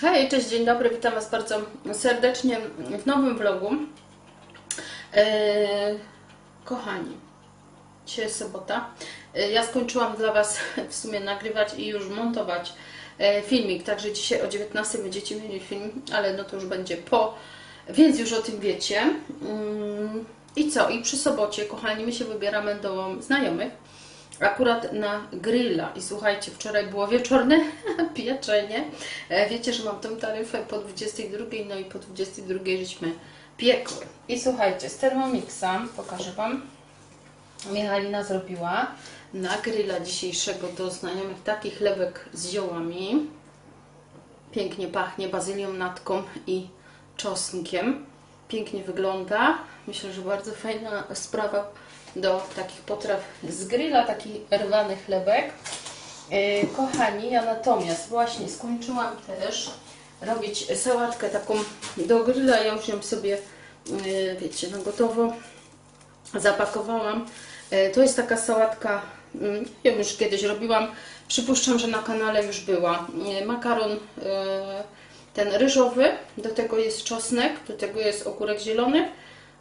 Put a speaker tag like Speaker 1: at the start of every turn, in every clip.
Speaker 1: Hej, cześć, dzień dobry, witam Was bardzo serdecznie w nowym vlogu. Eee, kochani, dzisiaj jest sobota. Eee, ja skończyłam dla Was w sumie nagrywać i już montować e, filmik, także dzisiaj o 19 będziecie mieli film, ale no to już będzie po, więc już o tym wiecie. Mm, I co? I przy sobocie, kochani, my się wybieramy do znajomych akurat na grilla. I słuchajcie, wczoraj było wieczorne pieczenie. E, Wiecie, że mam tą taryfę po 22, no i po 22 żeśmy piekły. I słuchajcie, z Thermomixa, pokażę Wam, Michalina zrobiła na grilla dzisiejszego do znajomych taki chlebek z ziołami. Pięknie pachnie bazylią natką i czosnkiem. Pięknie wygląda. Myślę, że bardzo fajna sprawa do takich potraw z grilla, taki rwany chlebek. Yy, kochani, ja natomiast właśnie skończyłam też robić sałatkę taką do grilla. Ja już ją sobie, yy, wiecie, na gotowo zapakowałam. Yy, to jest taka sałatka, yy, ja już kiedyś robiłam. Przypuszczam, że na kanale już była. Makaron ten ryżowy, do tego jest czosnek, do tego jest ogórek zielony,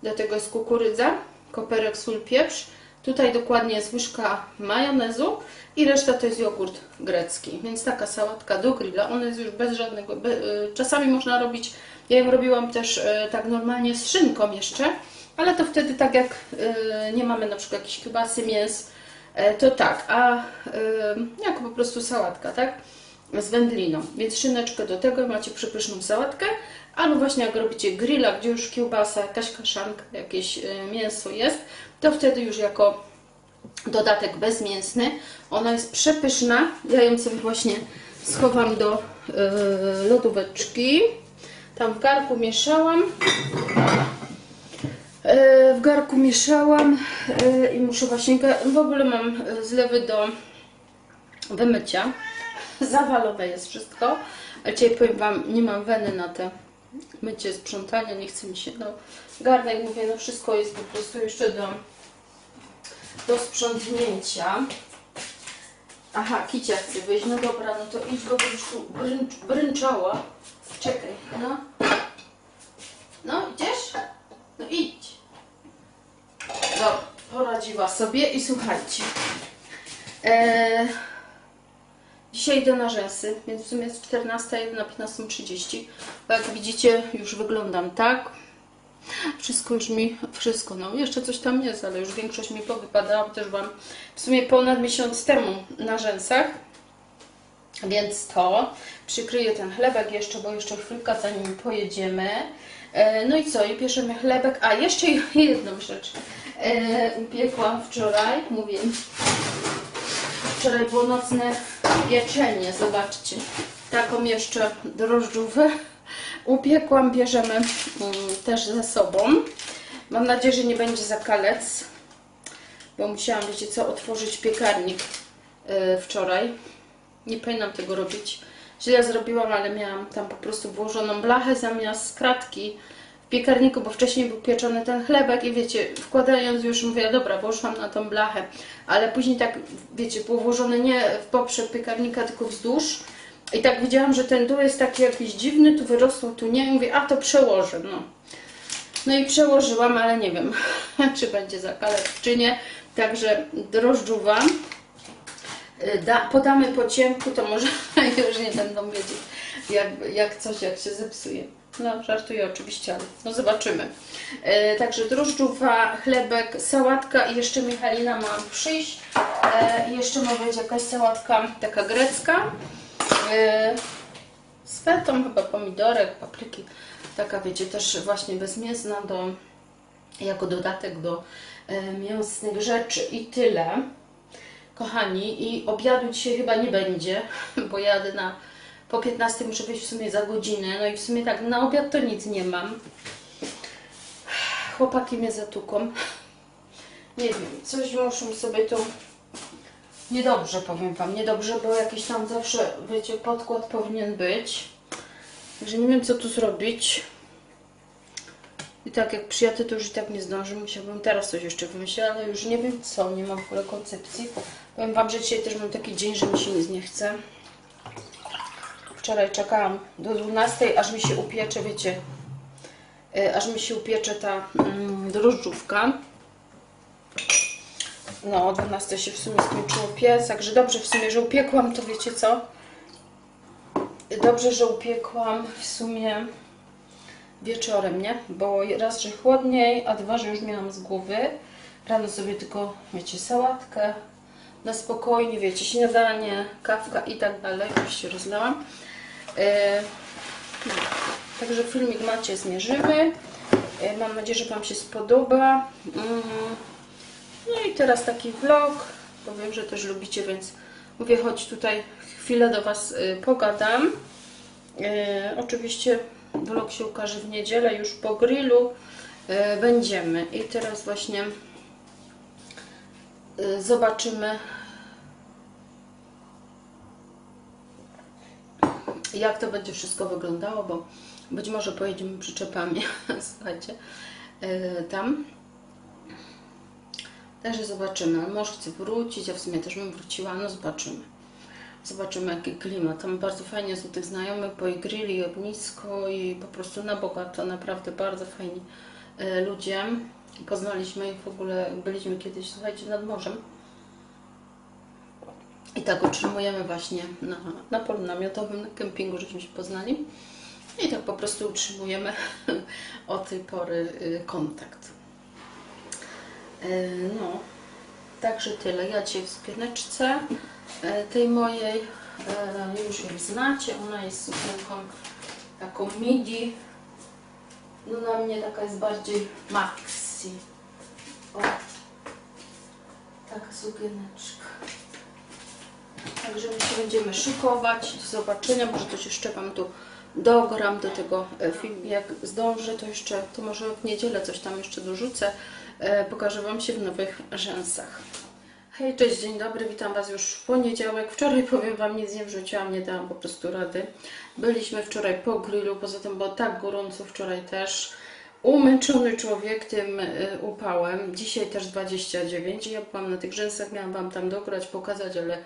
Speaker 1: do tego jest kukurydza, koperek, sól, pieprz. Tutaj dokładnie jest łyżka majonezu i reszta to jest jogurt grecki. Więc taka sałatka do grilla, ona jest już bez żadnego... Be, y, czasami można robić, ja ją robiłam też y, tak normalnie z szynką jeszcze, ale to wtedy tak jak y, nie mamy na przykład jakiejś kiełbasy, mięs, to tak, a jako po prostu sałatka, tak? z wędliną. Więc szyneczkę do tego macie przepyszną sałatkę, albo właśnie jak robicie grilla, gdzie już kiełbasa, jakaś kaszanka, jakieś y, mięso jest, to wtedy już jako dodatek bezmięsny. Ona jest przepyszna. Ja ją sobie właśnie schowam do y, lodóweczki. Tam w garku mieszałam. Y, w garku mieszałam y, i muszę właśnie, w ogóle mam zlewy do wymycia. Zawalone jest wszystko. A dzisiaj powiem Wam, nie mam weny na te mycie, sprzątanie, nie chce mi się. No, garnek, mówię, no wszystko jest po prostu jeszcze do, do sprzątnięcia. Aha, Kicia chce wyjść. No dobra, no to idź, bo będziesz tu bręcz, bręczała. Czekaj, no. No, idziesz? No idź. Dobra, poradziła sobie i słuchajcie. Eee, Dzisiaj idę na rzęsy, więc w sumie jest 14, jedę na 15.30. Bo jak widzicie, już wyglądam tak. Wszystko już mi, wszystko, no jeszcze coś tam jest, ale już większość mi powypadała. Też Wam w sumie ponad miesiąc temu na rzęsach. Więc to przykryję ten chlebek jeszcze, bo jeszcze chwilkę zanim pojedziemy. E, No i co? I bierzemy chlebek. A jeszcze jedną rzecz. E, upiekłam wczoraj, mówię, Wczoraj było nocne pieczenie, zobaczcie. Taką jeszcze drożdżówę upiekłam, bierzemy mm, też ze sobą. Mam nadzieję, że nie będzie zakalec, bo musiałam, wiecie co, otworzyć piekarnik y, wczoraj. Nie powinnam tego robić. Źle zrobiłam, ale miałam tam po prostu włożoną blachę zamiast kratki piekarniku, bo wcześniej był pieczony ten chlebek i wiecie, wkładając już mówię, dobra, poszłam na tą blachę, ale później tak, wiecie, było włożone nie w poprzek piekarnika, tylko wzdłuż i tak widziałam, że ten dół jest taki jakiś dziwny, tu wyrosło, tu nie, i mówię, a to przełożę, no. No i przełożyłam, ale nie wiem, czy będzie zakalec, czy nie, także drożdżuwa. Y, Da, podamy po ciemku, to może już nie będą wiedzieć, jak, jak coś, jak się zepsuje. No, żartuję oczywiście, ale no zobaczymy. E, także drożdżówa, chlebek, sałatka i jeszcze Michalina ma przyjść. E, jeszcze ma być jakaś sałatka taka grecka. E, z fetą chyba pomidorek, papryki. Taka wiecie, też właśnie bezmięsna do, jako dodatek do e, mięsnych rzeczy i tyle. Kochani, i obiadu dzisiaj chyba nie będzie, bo jadę na po 15 muszę być w sumie za godzinę, no i w sumie tak na obiad to nic nie mam. Chłopaki mnie zatuką. Nie wiem, coś muszą sobie tu... Niedobrze powiem Wam, niedobrze, bo jakiś tam zawsze, wiecie, podkład powinien być. Także nie wiem, co tu zrobić. I tak jak przyjadę, to już i tak nie zdążę. Musiałbym teraz coś jeszcze wymyślić, ale już nie wiem co, nie mam w ogóle koncepcji. Powiem Wam, że dzisiaj też mam taki dzień, że mi się nic nie chce. Wczoraj czekałam do 12, aż mi się upiecze, wiecie, y, aż mi się upiecze ta mm, drożdżówka. No, o 12 się w sumie skończyło piec, także dobrze w sumie, że upiekłam, to wiecie co? Dobrze, że upiekłam w sumie wieczorem, nie? Bo raz, że chłodniej, a dwa, że już miałam z głowy. Rano sobie tylko, wiecie, sałatkę na spokojnie, wiecie, śniadanie, kawka i tak dalej. Już się rozlałam. No. Także filmik macie, zmierzymy. E, mam nadzieję, że Wam się spodoba. Mm. No i teraz taki vlog, bo wiem, że też lubicie, więc mówię, chodź tutaj chwilę do Was y, pogadam. Oczywiście vlog się ukaże w niedzielę, już po grillu będziemy. I teraz właśnie zobaczymy, jak to będzie wszystko wyglądało, bo być może pojedziemy przyczepami, słuchajcie, e, tam. Także zobaczymy. Mąż chce wrócić, ja w sumie też bym wróciła, no zobaczymy. Zobaczymy jaki klimat. Tam bardzo fajnie jest u tych znajomych, bo i grill, i ognisko, i po prostu na bogato, naprawdę bardzo fajni e, ludzie. Poznaliśmy ich w ogóle, byliśmy kiedyś, słuchajcie, nad morzem. I tak utrzymujemy właśnie na, na polu namiotowym, na kempingu, żeśmy się poznali. I tak po prostu utrzymujemy od tej pory y, kontakt. E, No, także tyle. Ja dzisiaj w sukieneczce e, tej mojej, już ją znacie, ona jest sukienką taką midi. No na mnie taka jest bardziej maxi. O, taka sukieneczka. Także my się będziemy szykować. Zobaczenia. Może coś jeszcze Wam tu dogram do tego e, filmu. Jak zdążę, to jeszcze, to może w niedzielę coś tam jeszcze dorzucę. E, Pokażę Wam się w nowych rzęsach. Hej, cześć, dzień dobry, witam Was już w poniedziałek. Wczoraj powiem Wam, nic nie wrzuciłam, nie dałam po prostu rady. Byliśmy wczoraj po grillu, poza tym było tak gorąco wczoraj też. Umęczony człowiek tym y, upałem. Dzisiaj też 29. Ja byłam na tych rzęsach, miałam Wam tam dograć, pokazać, ale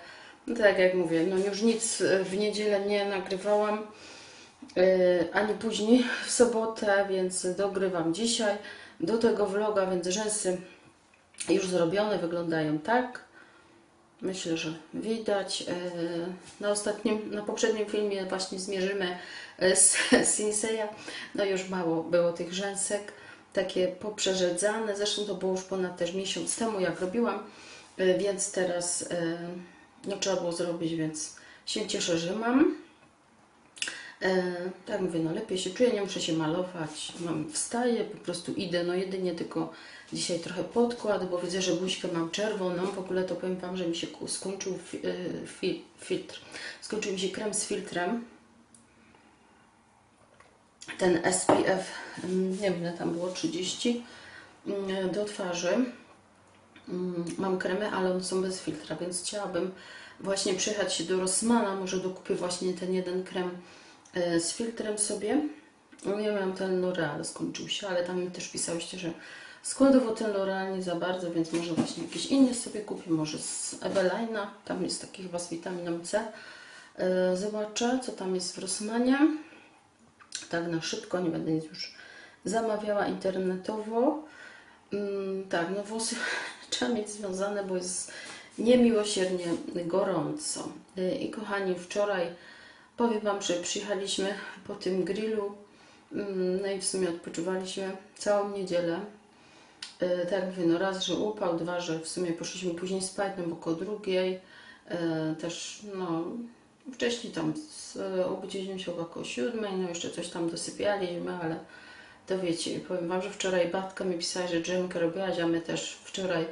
Speaker 1: tak jak mówię, no już nic y, w niedzielę nie nagrywałam, y, ani później w sobotę, więc dogrywam dzisiaj do tego vloga, więc rzęsy już zrobione, wyglądają tak. Myślę, że widać. E, Na ostatnim, na poprzednim filmie właśnie zmierzymy e, z Sinseya. No już mało było tych rzęsek, takie poprzerzedzane. Zresztą to było już ponad też miesiąc temu, jak robiłam, e, więc teraz e, no, trzeba było zrobić, więc się cieszę, że mam. E, tak mówię, no lepiej się czuję, nie muszę się malować. Mam, wstaję, po prostu idę, no jedynie tylko dzisiaj trochę podkład, bo widzę, że buźkę mam czerwoną. W ogóle to powiem Wam, że mi się skończył e, fi, filtr. Skończył mi się krem z filtrem. Ten SPF, mm, nie wiem tam było, 30 mm, do twarzy. Mm, Mam kremy, ale one są bez filtra, więc chciałabym właśnie przyjechać się do Rossmana. Może dokupię właśnie ten jeden krem e, z filtrem sobie. No, Ja miałam ten L'Oreal, skończył się, ale tam mi też pisałyście, że składowo ten L'Oreal nie za bardzo, więc może właśnie jakiś inny sobie kupię, może z Evelina. Tam jest taki chyba z witaminą C. E, Zobaczę, co tam jest w Rossmanie. Tak na szybko, nie będę nic już zamawiała internetowo. Mm, tak, no włosy trzeba mieć związane, bo jest niemiłosiernie gorąco. Y, I kochani, wczoraj powiem Wam, że przyjechaliśmy po tym grillu, mm, no i w sumie odpoczywaliśmy całą niedzielę. Y, Tak mówię, no raz, że upał, dwa, że w sumie poszliśmy później spać, no bo koło drugiej. Y, Też, no, wcześniej tam obudziliśmy się około siódmej, no jeszcze coś tam dosypialiśmy, ale to wiecie, powiem Wam, że wczoraj babka mi pisała, że drzemkę robiłaś, a my też wczoraj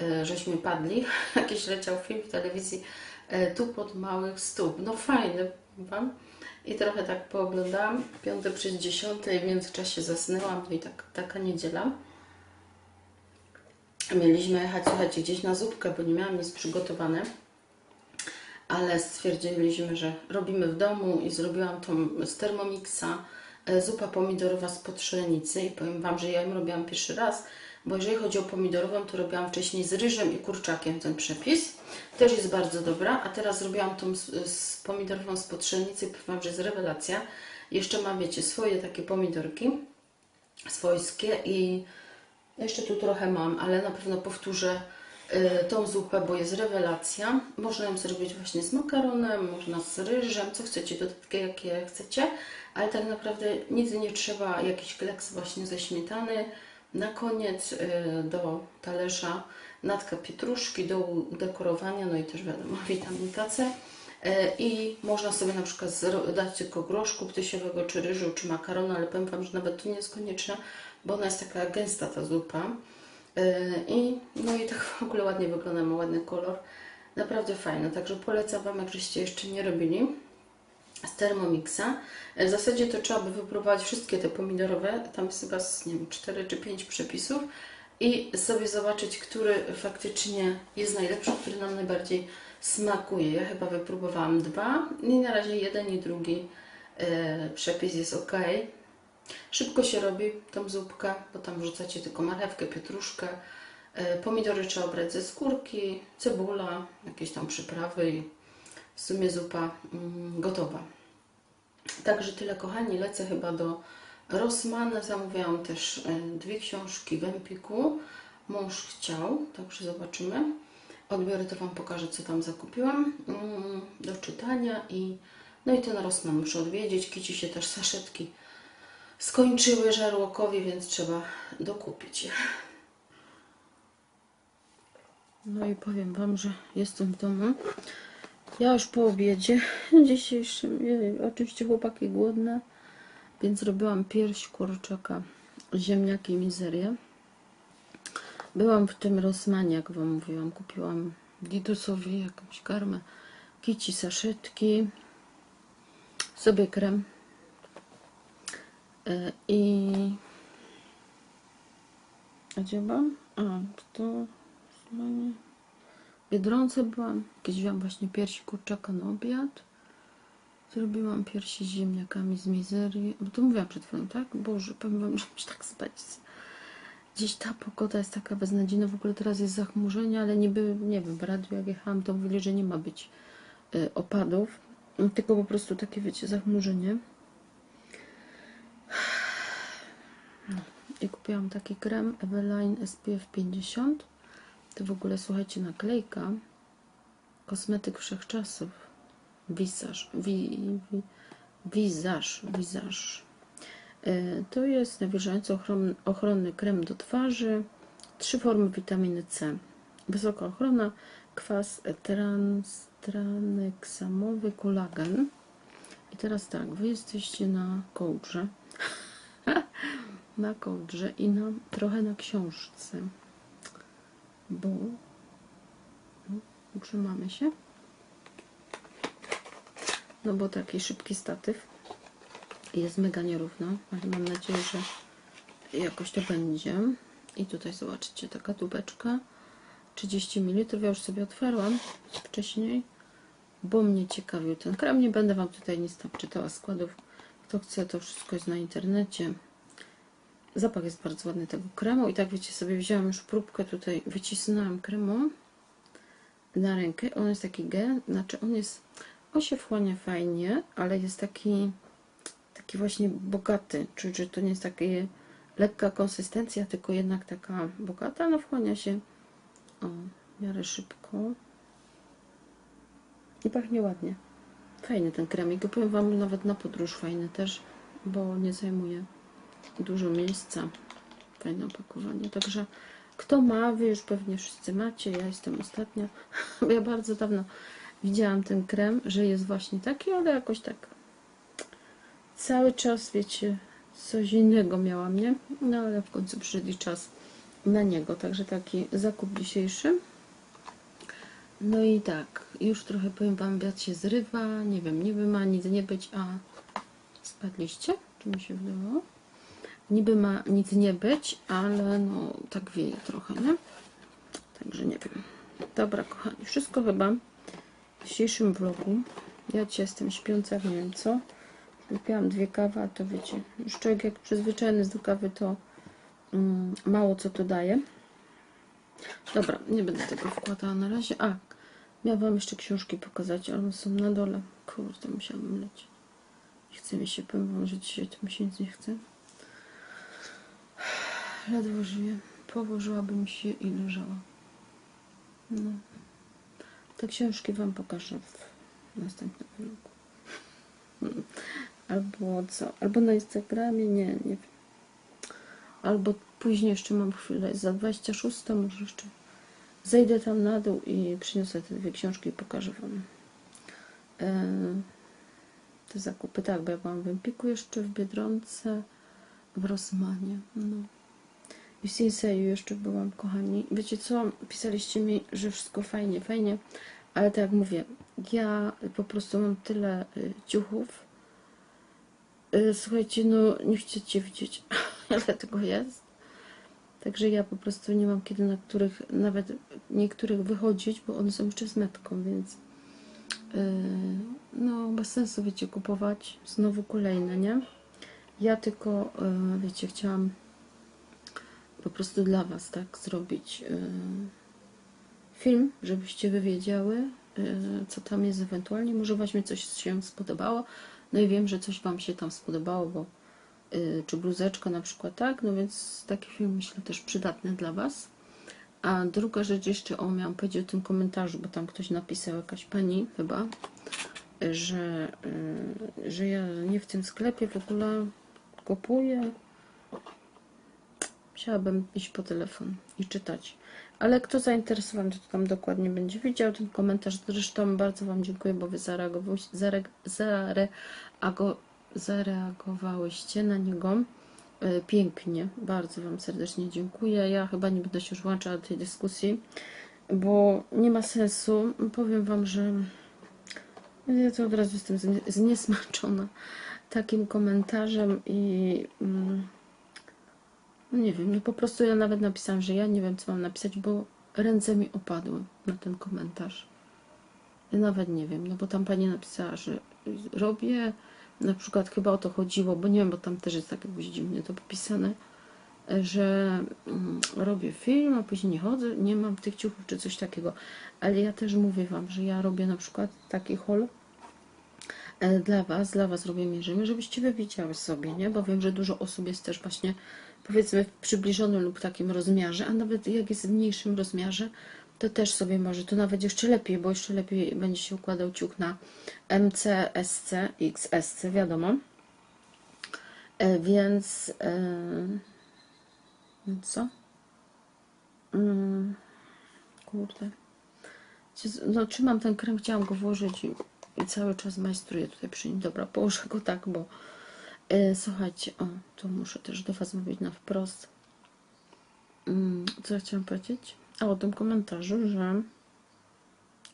Speaker 1: e, żeśmy padli. Jakiś leciał film w telewizji e, tu pod małych stóp. No fajny, Wam. I trochę tak pooglądałam, piąte przez dziesiąte i w międzyczasie zasnęłam, no i tak, taka niedziela. Mieliśmy jechać, słuchajcie, gdzieś na zupkę, bo nie miałam nic przygotowane ale stwierdziliśmy, że robimy w domu i zrobiłam tą z Thermomixa zupa pomidorowa z potrzenicy i powiem Wam, że ja ją robiłam pierwszy raz, bo jeżeli chodzi o pomidorową, to robiłam wcześniej z ryżem i kurczakiem ten przepis. Też jest bardzo dobra, a teraz zrobiłam tą z, z pomidorową z potrzebnicy, powiem, że jest rewelacja. Jeszcze mam, wiecie, swoje takie pomidorki swojskie i jeszcze tu trochę mam, ale na pewno powtórzę y, tą zupę, bo jest rewelacja. Można ją zrobić właśnie z makaronem, można z ryżem, co chcecie, dodatki jakie chcecie, ale tak naprawdę nic nie trzeba, jakiś kleks właśnie ze śmietany. Na koniec y, do talerza natka pietruszki do udekorowania, no i też wiadomo witaminka C. Y, I można sobie na przykład dać tylko groszku ptysiowego, czy ryżu, czy makaronu, ale powiem Wam, że nawet to nie jest konieczne, bo ona jest taka gęsta ta zupa. Yy, I, no i tak w ogóle ładnie wygląda, ma ładny kolor. Naprawdę fajne, także polecam Wam, jak żeście jeszcze nie robili z Thermomixa. W zasadzie to trzeba by wypróbować wszystkie te pomidorowe, tam jest chyba nie wiem, 4 czy 5 przepisów i sobie zobaczyć, który faktycznie jest najlepszy, który nam najbardziej smakuje. Ja chyba wypróbowałam dwa i na razie jeden i drugi yy, przepis jest ok. Szybko się robi tą zupkę, bo tam wrzucacie tylko marchewkę, pietruszkę, e, pomidory trzeba obrać ze skórki, cebula, jakieś tam przyprawy i w sumie zupa mm, gotowa. Także tyle kochani, lecę chyba do Rossmana. Zamówiłam też e, dwie książki w Empiku. Mąż chciał, także zobaczymy. Odbiorę to Wam pokażę, co tam zakupiłam mm, do czytania i no i ten Rossmann muszę odwiedzić. Kici się też saszetki skończyły żarłokowi, więc trzeba dokupić. No i powiem Wam, że jestem w domu. Ja już po obiedzie dzisiejszym, oczywiście chłopaki głodne, więc robiłam pierś kurczaka, ziemniaki i mizerię. Byłam w tym Rosmanie, jak Wam mówiłam, kupiłam Didusowi jakąś karmę, kici saszetki, sobie krem E, I. Gdzie byłam? A, to. W Biedronce byłam. Jakieś wziąłam właśnie piersi kurczaka na obiad. Zrobiłam piersi z ziemniakami z mizerii. Bo to mówiłam przed chwilą, tak? Boże, powiem wam, że muszę tak spać. Gdzieś ta pogoda jest taka beznadziejna. W ogóle teraz jest zachmurzenie, ale niby, nie wiem, w radiu jak jechałam, to mówili, że nie ma być y, opadów. Tylko po prostu takie, wiecie, zachmurzenie. I kupiłam taki krem Eveline SPF 50. To w ogóle, słuchajcie, naklejka. Kosmetyk wszechczasów. Wizaż. Wi, wi, wizaż. Wizaż. E, To jest nawilżający ochron, ochronny krem do twarzy. Trzy formy witaminy C. Wysoka ochrona, kwas trans, kolagen. I teraz tak, wy jesteście na kołdrze na kołdrze i na, trochę na książce, bo no, utrzymamy się. No bo taki szybki statyw jest mega nierówno, ale mam nadzieję, że jakoś to będzie. I tutaj zobaczcie, taka tubeczka 30 ml. Ja już sobie otwarłam wcześniej, bo mnie ciekawił ten krem. Nie będę Wam tutaj nic tam czytała składów. Kto chce, to wszystko jest na internecie. Zapach jest bardzo ładny tego kremu. I tak wiecie sobie wzięłam już próbkę tutaj, wycisnęłam kremu na rękę. On jest taki gel, znaczy on jest, on się wchłania fajnie, ale jest taki taki właśnie bogaty, czyli że to nie jest taka lekka konsystencja, tylko jednak taka bogata, no wchłania się o, w miarę szybko. I pachnie ładnie. Fajny ten kremik, powiem Wam nawet na podróż fajny też, bo nie zajmuje dużo miejsca. Fajne opakowanie. Także kto ma, wy już pewnie wszyscy macie. Ja jestem ostatnia. Ja bardzo dawno widziałam ten krem, że jest właśnie taki, ale jakoś tak cały czas, wiecie, coś innego miałam, nie? No ale w końcu przyszedł czas na niego. Także taki zakup dzisiejszy. No i tak, już trochę powiem Wam, wiatr się zrywa. Nie wiem, niby ma nic nie być, a spadliście? Czy mi się wydawało? Niby ma nic nie być, ale no tak wieje trochę, nie? Także nie wiem. Dobra, kochani, wszystko chyba w dzisiejszym vlogu. Ja dzisiaj jestem śpiąca, nie wiem co. Wypiłam dwie kawy, a to wiecie, już człowiek jak przyzwyczajony do kawy, to mm, mało co to daje. Dobra, nie będę tego wkładała na razie. A, miałam wam jeszcze książki pokazać, ale one są na dole. Kurde, musiałabym lecieć. Nie chce mi się, powiem że dzisiaj to mi się nic nie chce. Ledwo żyję. Położyłabym się i leżała. No. Te książki wam pokażę w następnym vlogu. Albo co? Albo na Instagramie? Nie, nie wiem. Albo później jeszcze mam chwilę, za 26 może jeszcze zejdę tam na dół i przyniosę te dwie książki i pokażę Wam e, te zakupy. Tak, bo ja byłam w Empiku jeszcze, w Biedronce, w Rosmanie. No. I w Sinseju jeszcze byłam, kochani. Wiecie co? Pisaliście mi, że wszystko fajnie, fajnie, ale tak jak mówię, ja po prostu mam tyle y, ciuchów, Y, Słuchajcie, no nie chcecie widzieć, ile tego jest. Także ja po prostu nie mam kiedy na których, nawet niektórych wychodzić, bo one są jeszcze z metką, więc yy, no bez sensu, wiecie, kupować znowu kolejne, nie? Ja tylko, wiecie, chciałam po prostu dla Was, tak, zrobić yy, film, żebyście wy wiedziały, yy, co tam jest ewentualnie. Może właśnie coś się spodobało. No i wiem, że coś Wam się tam spodobało, bo yy, czy bluzeczka na przykład, tak? No więc taki film myślę też przydatny dla Was. A druga rzecz jeszcze, o miałam powiedzieć o tym komentarzu, bo tam ktoś napisał, jakaś pani chyba, że, że ja nie w tym sklepie w ogóle kupuję. Musiałabym iść po telefon i czytać. Ale kto zainteresowany, to tam dokładnie będzie widział ten komentarz. Zresztą bardzo Wam dziękuję, bo Wy zareagowałyście, na niego e, pięknie. Bardzo Wam serdecznie dziękuję. Ja chyba nie będę się już włączała do tej dyskusji, bo nie ma sensu. Powiem Wam, że ja to od razu jestem znie- zniesmaczona takim komentarzem i... Mm, nie wiem, no po prostu ja nawet napisałam, że ja nie wiem, co mam napisać, bo ręce mi opadły na ten komentarz. Ja nawet nie wiem, no bo tam pani napisała, że robię, na przykład chyba o to chodziło, bo nie wiem, bo tam też jest tak jakoś dziwnie to popisane, że mm, robię film, a później nie chodzę, nie mam tych ciuchów czy coś takiego. Ale ja też mówię Wam, że ja robię na przykład taki haul e, dla Was, dla Was robię mierzymy, żebyście Wy wiedziały sobie, nie? Bo wiem, że dużo osób jest też właśnie powiedzmy w przybliżonym lub takim rozmiarze, a nawet jak jest w mniejszym rozmiarze, to też sobie może, to nawet jeszcze lepiej, bo jeszcze lepiej będzie się układał ciuch na MC, SC, XSC, wiadomo. E, więc e, co? Mm, kurde. No, trzymam ten krem, chciałam go włożyć i, i cały czas majstruję tutaj przy nim. Dobra, położę go tak, bo słuchajcie, o, tu muszę też do Was mówić na wprost. Mm, co ja chciałam powiedzieć? A o tym komentarzu, że,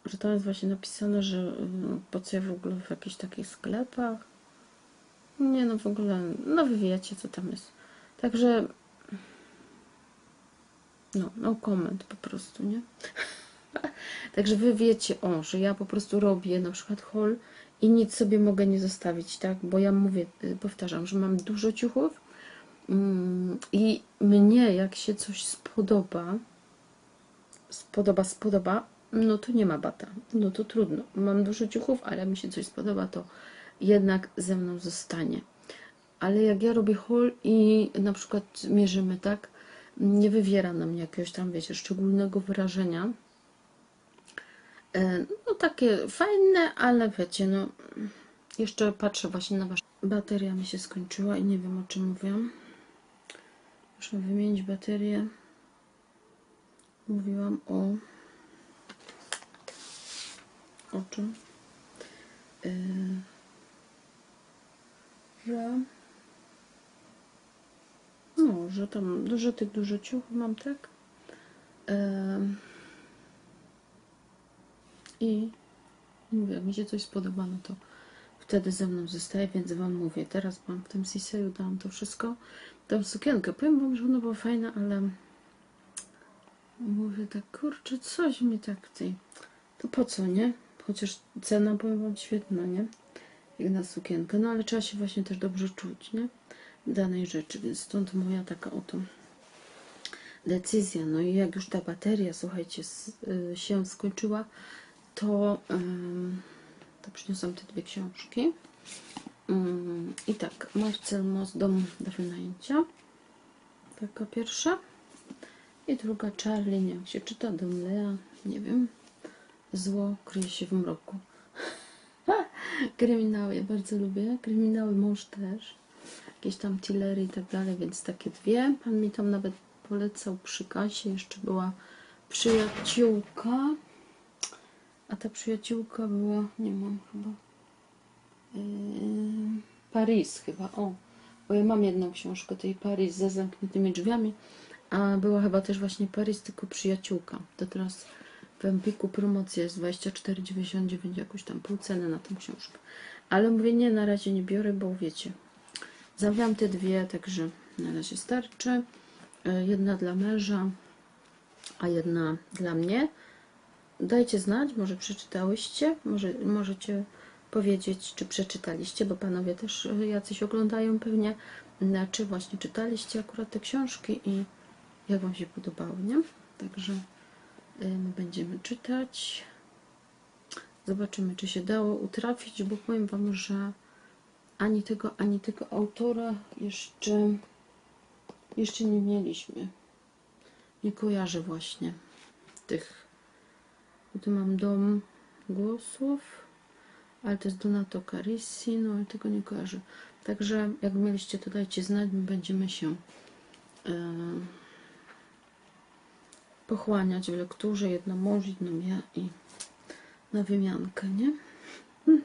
Speaker 1: że tam jest właśnie napisane, że y, po co ja w ogóle w jakichś takich sklepach. Nie no, w ogóle, no wy wiecie, co tam jest. Także, no, no comment po prostu, nie? Także wy wiecie, o, że ja po prostu robię na przykład haul i nic sobie mogę nie zostawić, tak? Bo ja mówię, y, powtarzam, że mam dużo ciuchów mm, i mnie, jak się coś spodoba, spodoba, spodoba, no to nie ma bata. No to trudno. Mam dużo ciuchów, ale mi się coś spodoba, to jednak ze mną zostanie. Ale jak ja robię haul i na przykład mierzymy, tak, nie wywiera na mnie jakiegoś tam, wiecie, szczególnego wyrażenia. Takie fajne, ale wiecie, no jeszcze patrzę właśnie na wasze... Bateria mi się skończyła i nie wiem o czym mówiłam. Muszę wymienić baterię. Mówiłam o... O czym? Yy, że... No, że tam dużo tych dużo ciuchów mam, tak? Yy, I mówię, jak mi się coś spodoba, no to wtedy ze mną zostaje, więc Wam mówię. Teraz mam w tym Siseju, dałam to wszystko. Tą sukienkę, powiem Wam, że ona była fajna, ale mówię tak, kurczę, coś mi tak tej... To po co, nie? Chociaż cena, powiem Wam, świetna, nie? Jak na sukienkę. No ale trzeba się właśnie też dobrze czuć, nie? Danej rzeczy, więc stąd moja taka oto decyzja. No i jak już ta bateria, słuchajcie, y, się skończyła, to, to przyniosłam te dwie książki. Ym, I tak, Marcel Moss, Dom do wynajęcia. Taka pierwsza. I druga Charlie, jak się czyta, Don Lea, nie wiem. Zło kryje się w mroku. Kryminały, ja bardzo lubię. Kryminały mąż też. Jakieś tam tillery i tak dalej, więc takie dwie. Pan mi tam nawet polecał przy kasie. Jeszcze była przyjaciółka. A ta przyjaciółka była, nie mam chyba. Yy, Paris chyba, o. Bo ja mam jedną książkę tej Paris za zamkniętymi drzwiami, a była chyba też właśnie Paris, tylko przyjaciółka. To teraz w Empiku promocja jest 24,99, jakoś tam pół ceny na tą książkę. Ale mówię, nie, na razie nie biorę, bo wiecie, zabrałam te dwie, także na razie starczy. E, Jedna dla męża, a jedna dla mnie. Dajcie znać, może przeczytałyście, może możecie powiedzieć, czy przeczytaliście, bo panowie też y, jacyś oglądają pewnie, czy właśnie czytaliście akurat te książki i jak wam się podobały, nie? Także y, my będziemy czytać. Zobaczymy, czy się dało utrafić, bo powiem wam, że ani tego, ani tego autora jeszcze, jeszcze nie mieliśmy. Nie kojarzę właśnie tych tu mam dom głosów, ale to jest Donato Carissi, no ale tego nie kojarzę. Także jak mieliście, to dajcie znać, my będziemy się e, pochłaniać w lekturze. Jedno mąż, jedną ja i na wymiankę, nie?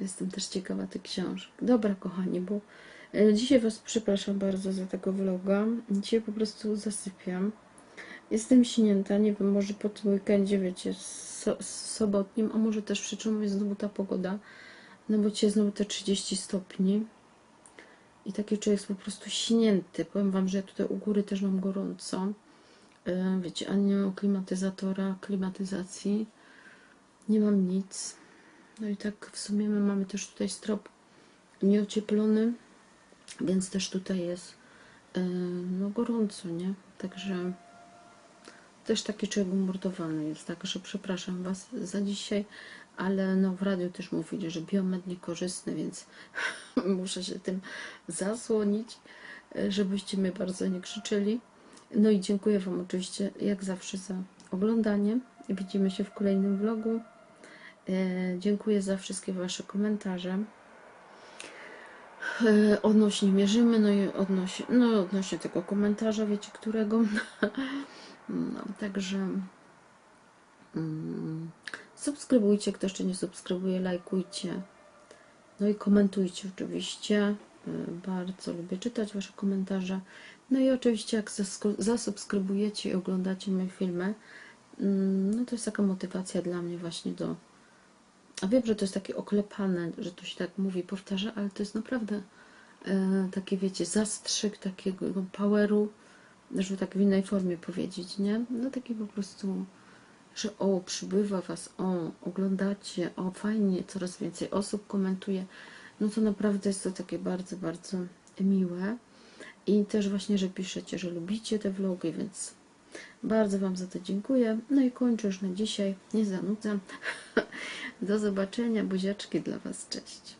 Speaker 1: Jestem też ciekawa tych książek. Dobra, kochani, bo e, dzisiaj Was przepraszam bardzo za tego vloga. Dzisiaj po prostu zasypiam. Jestem śnięta, nie wiem, może po tym weekendzie, wiecie, so, sobotnim, a może też przyczyn jest znowu ta pogoda, no bo dzisiaj znowu te 30 stopni i taki człowiek jest po prostu śnięty. Powiem Wam, że ja tutaj u góry też mam gorąco, E, wiecie, ani nie mam klimatyzatora, klimatyzacji, nie mam nic. No i tak w sumie my mamy też tutaj strop nieocieplony, więc też tutaj jest e, no gorąco, nie? Także też taki człowiek umordowany jest, także przepraszam Was za dzisiaj, ale no w radiu też mówili, że biomed niekorzystny, więc muszę się tym zasłonić, żebyście mnie bardzo nie krzyczeli. No i dziękuję Wam oczywiście jak zawsze za oglądanie. Widzimy się w kolejnym vlogu. E, Dziękuję za wszystkie Wasze komentarze. E, Odnośnie mierzymy, no i odnośnie, no odnośnie tego komentarza, wiecie którego. No, także mm, subskrybujcie, kto jeszcze nie subskrybuje, lajkujcie. No i komentujcie oczywiście. Y, Bardzo lubię czytać Wasze komentarze. No i oczywiście jak zasubskrybujecie i oglądacie moje filmy, mm, no to jest taka motywacja dla mnie właśnie do... A wiem, że to jest takie oklepane, że to się tak mówi, powtarza, ale to jest naprawdę e, taki, wiecie, zastrzyk takiego poweru, żeby tak w innej formie powiedzieć, nie? No taki po prostu, że o, przybywa Was, o, oglądacie, o, fajnie, coraz więcej osób komentuje. No to naprawdę jest to takie bardzo, bardzo miłe. I też właśnie, że piszecie, że lubicie te vlogi, więc bardzo Wam za to dziękuję. No i kończę już na dzisiaj. Nie zanudzam. Do zobaczenia. Buziaczki dla Was. Cześć.